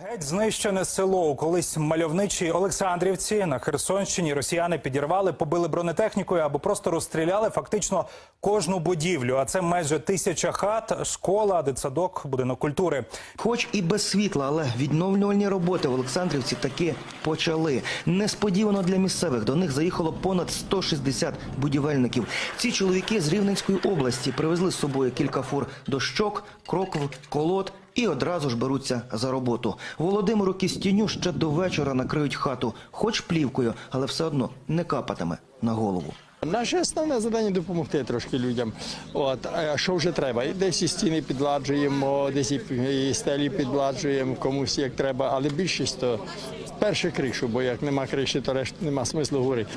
Геть знищене село колись мальовничій Олександрівці на Херсонщині. Росіяни підірвали, побили бронетехнікою або просто розстріляли фактично кожну будівлю. А це майже тисяча хат, школа, дитсадок, будинок культури. Хоч і без світла, але відновлювальні роботи в Олександрівці таки почали. Несподівано для місцевих до них заїхало понад 160 будівельників. Ці чоловіки з Рівненської області привезли з собою кілька фур дощок, крокв, колод і одразу ж беруться за роботу. Володимиру Кістіню ще до вечора накриють хату, хоч плівкою, але все одно не капатиме на голову. Наше основне завдання допомогти трошки людям. От а що вже треба? Десь і стіни підладжуємо, десь і стелі підладжуємо, комусь як треба, але більшість то перше кришу, бо як нема криші, то решт нема смислу говорити.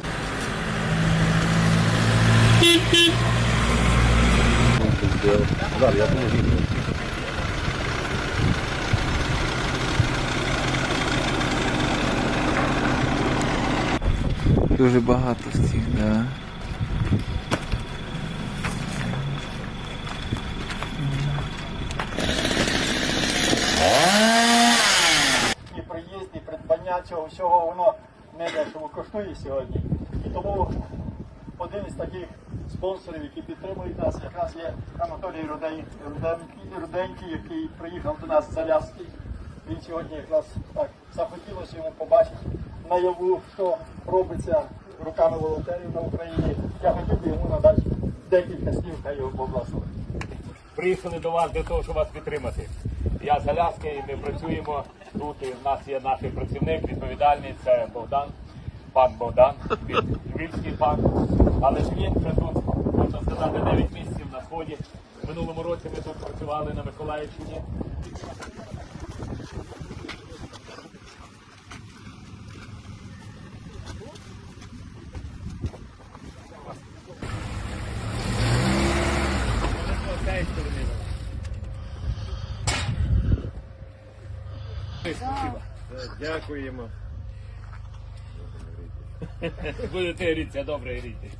Дуже багато з цих, да. І приїзд, і придбання цього всього воно не дешево коштує сьогодні. І тому один із таких спонсорів, які підтримують нас, якраз є Анатолій Руденький, який приїхав до нас з Аляски. Він сьогодні якраз так захотілося йому побачити наяву, що робиться руками волонтерів на Україні. Я хотів би йому надати декілька слів, хай його поблагословить. приїхали до вас для того, щоб вас підтримати. Я з Аляски, і ми працюємо тут. І в нас є наш працівник відповідальний, це Богдан, пан Богдан, він львівський пан. Але ж він вже тут, можна сказати, 9 місяців на сході. В минулому році ми тут працювали на Миколаївщині. З цієї сторони. Дякуємо. Будете грітися, добре грійтеся.